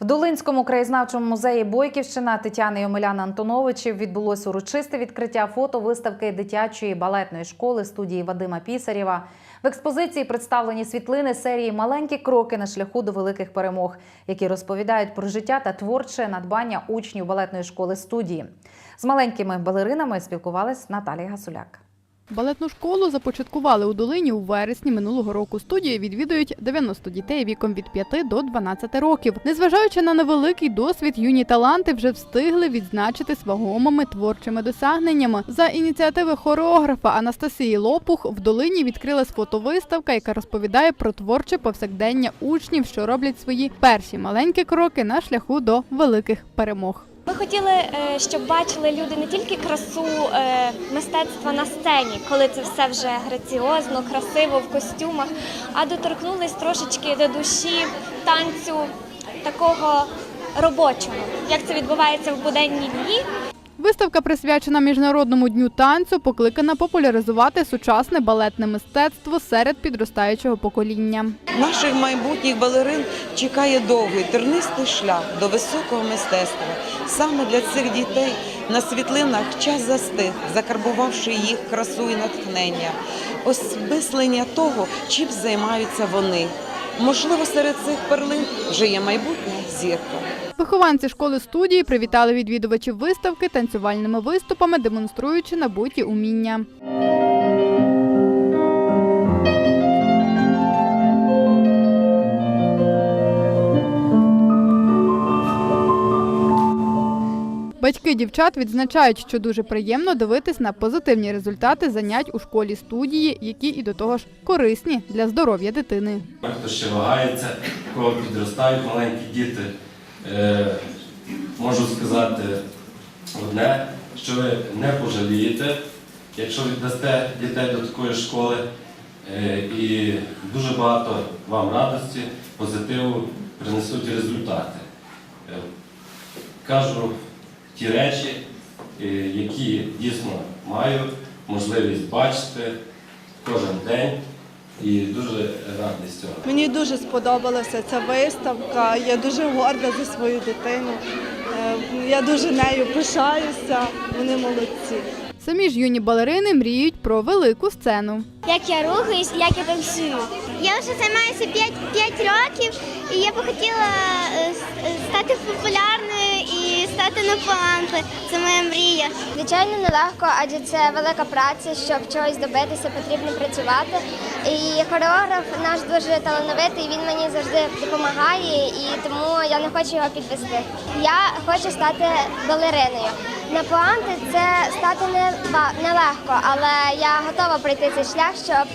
В Долинському краєзнавчому музеї Бойківщина Тетяни і Омеляна Антоновичів відбулось урочисте відкриття фотовиставки дитячої балетної школи студії Вадима Пісарєва. В експозиції представлені світлини серії Маленькі кроки на шляху до великих перемог, які розповідають про життя та творче надбання учнів балетної школи студії. З маленькими балеринами спілкувалась Наталія Гасуляк. Балетну школу започаткували у Долині у вересні минулого року. Студії відвідують 90 дітей віком від 5 до 12 років. Незважаючи на невеликий досвід, юні таланти вже встигли відзначитись вагомими творчими досягненнями. За ініціативи хореографа Анастасії Лопух в Долині відкрилась фотовиставка, яка розповідає про творче повсякдення учнів, що роблять свої перші маленькі кроки на шляху до великих перемог. Ми хотіли, е, щоб бачили люди не тільки красу е, мистецтва на сцені, коли це все вже граціозно, красиво в костюмах, а доторкнулись трошечки до душі танцю такого робочого, як це відбувається в буденні дні. Виставка присвячена міжнародному дню танцю, покликана популяризувати сучасне балетне мистецтво серед підростаючого покоління. Наших майбутніх балерин чекає довгий тернистий шлях до високого мистецтва. Саме для цих дітей на світлинах час застиг, закарбувавши їх красу і натхнення, осмислення того, чим займаються вони. Можливо, серед цих перлин вже є майбутня зірка. Вихованці школи студії привітали відвідувачів виставки танцювальними виступами, демонструючи набуті уміння. Батьки дівчат відзначають, що дуже приємно дивитись на позитивні результати занять у школі студії, які і до того ж корисні для здоров'я дитини. Хто ще вагається, кого підростають маленькі діти, е, можу сказати одне, що ви не пожалієте, якщо віддасте дітей до такої школи, е, і дуже багато вам радості, позитиву принесуть результати. Е, Кажу ті речі, е, які дійсно маю можливість бачити кожен день і дуже радий з цього. Мені дуже сподобалася ця виставка. Я дуже горда за свою дитину. Е, Я дуже нею пишаюся. Вони молодці. Самі ж юні балерини мріють про велику сцену. як я рухаюсь, як я танцюю. Я вже займаюся 5, 5 років, і я би хотіла е, стати популярною і на пампи. Це моя мрія. Звичайно, нелегко, адже це велика праця, щоб чогось добитися, потрібно працювати. І хореограф наш дуже талановитий, він мені завжди допомагає, і тому я не хочу його підвести. Я хочу стати балериною. На пуанти це стати не нелегко, але я готова пройти цей шлях, щоб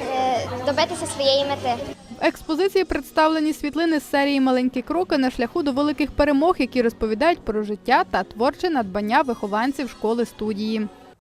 е, добитися своєї мети. В експозиції представлені світлини з серії Маленькі кроки на шляху до великих перемог, які розповідають про життя та творче надбання вихованців школи студії.